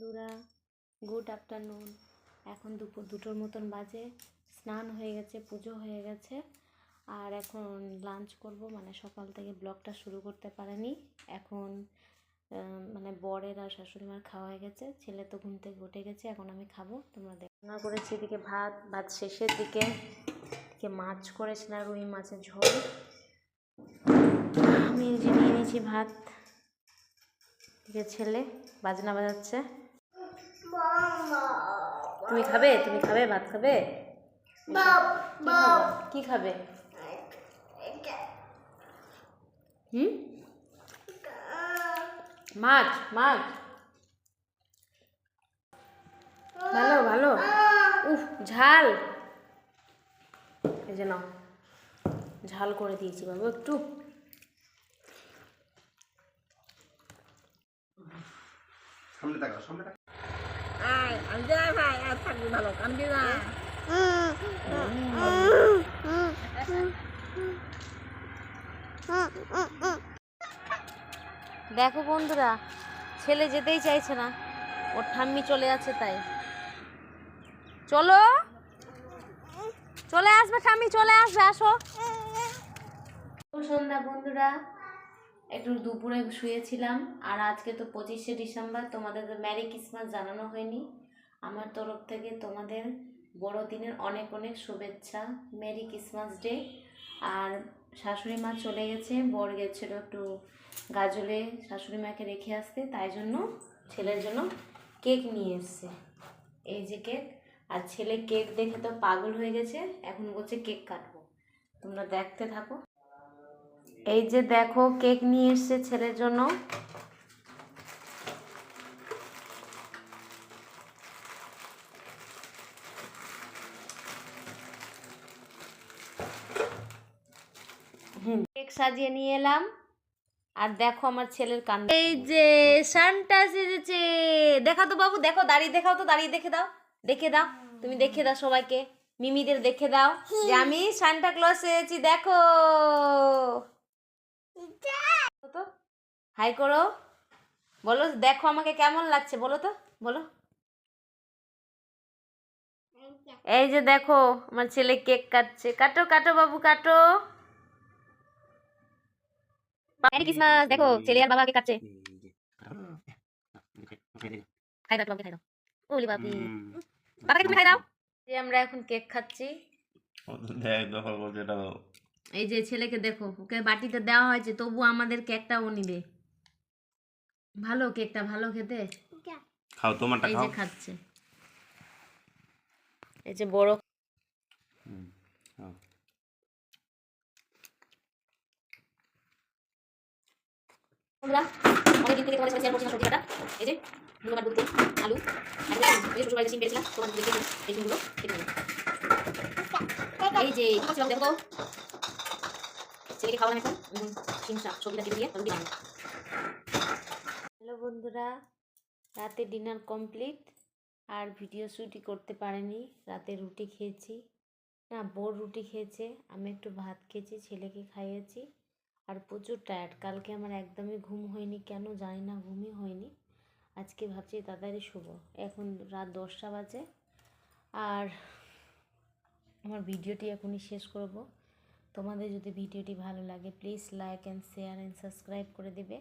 বন্ধুরা good afternoon এখন দুপুর দুটোর মতন বাজে, স্নান হয়ে গেছে, পুজো হয়ে গেছে, আর এখন লাঞ্চ করব মানে সকাল থেকে ব্লগটা শুরু করতে পারেনি। এখন মানে বরের আর শাশুড়ি মার খাওয়া হয়ে গেছে, ছেলে তো ঘুম থেকে উঠে গেছে, এখন আমি খাব, তোমরা দেখো। রান্না করেছি এদিকে ভাত ভাত শেষের দিকে, এদিকে মাছ করেছিলাম রুই মাছের ঝোল। আমি নিয়ে নিয়েছি ভাত ছেলে বাজনা বাজাচ্ছে। তুমি খাবে? তুমি খাবে? ভাত খাবে? কি খাবে? কি খাবে? হুম? মাছ মাছ। ভালো ভালো। উফ ঝাল। এই যে নাও। ঝাল করে দিয়েছি বাবু একটু। সামনে তাকাও সামনে আয় আমি যাই ভাই আর থাকবি ভালো কান্দি না। দেখো বন্ধুরা ছেলে যেতেই চাইছে না ওর ঠাম্মি চলে যাচ্ছে তাই। চলো চলে আসবে ঠাম্মি চলে আসবে আসো। সন্ধ্যা বন্ধুরা। একটু দুপুরে শুয়েছিলাম, আর আজকে তো পঁচিশে ডিসেম্বর, তোমাদের ম্যারি ক্রিসমাস জানানো হয়নি। আমার তরফ থেকে তোমাদের বড়দিনের অনেক অনেক শুভেচ্ছা মেরি ক্রিসমাস ডে আর শাশুড়ি মা চলে গেছে, বর গেছিল একটু গাজলে শাশুড়ি মাকে রেখে আসতে, তাই জন্য ছেলের জন্য কেক নিয়ে এসছে। এই যে কেক আর ছেলে কেক দেখে তো পাগল হয়ে গেছে, এখন বলছে কেক কাটবো। তোমরা দেখতে থাকো। এই যে দেখো, কেক নিয়ে এসছে ছেলের জন্য। কেক সাজিয়ে নিয়ে এলাম। আর দেখো আমার ছেলের কান এই যে সানটা সেজেছে। দেখা তো বাবু, দেখো, দাঁড়িয়ে দেখাও তো, দাঁড়িয়ে দেখে দাও। দেখে দাও, তুমি দেখে দাও সবাইকে। মিমিদের দেখে দাও যে আমি সান্টা ক্লজ এসেছি দেখো। তো। হাই করো। বলো দেখো আমাকে কেমন লাগছে বলো তো বলো। এই যে দেখো আমার ছেলে কেক কাটছে। কাটো কাটো বাবু কাটো। মেরি ক্রিসমাস দেখো ছেলে আর বাবাকে কাটছে। খাই দাও খাই দাও। ওলি বাপি বাবাকে তুমি খাই দাও। যে আমরা এখন কেক খাচ্ছি। দেখ দখল করছে এটা এই যে ছেলেকে দেখো ওকে বাটিতে দেওয়া হয়েছে তবু আমাদের কেকটা ও নিবে ভালো কেকটা ভালো খেতে খাও তোমারটা খাও এই যে খাচ্ছে এই যে বড় থেকে তোমাদের সাথে শেয়ার এই যে ধন্যবাদ বলতে আলু আর এই যে শ্বশুর সিম পেয়েছিলাম তোমাদের দেখে এই সিমগুলো এই যে দেখো তো হ্যালো বন্ধুরা, রাতে ডিনার কমপ্লিট। আর ভিডিও শ্যুটই করতে পারেনি। রাতে রুটি খেয়েছি। না বোর রুটি খেয়েছে। আমি একটু ভাত খেয়েছি, ছেলেকে খাইয়েছি। আর প্রচুর টায়ার্ড কালকে আমার একদমই ঘুম হয়নি। কেন জানি না, ঘুমই হয়নি। আজকে ভাবছি তাড়াতাড়ি শুভ এখন রাত দশটা বাজে। আর আমার ভিডিওটি এখনই শেষ করব। তোমাদের যদি ভিডিওটি ভালো লাগে please like and share and subscribe করে দেবে।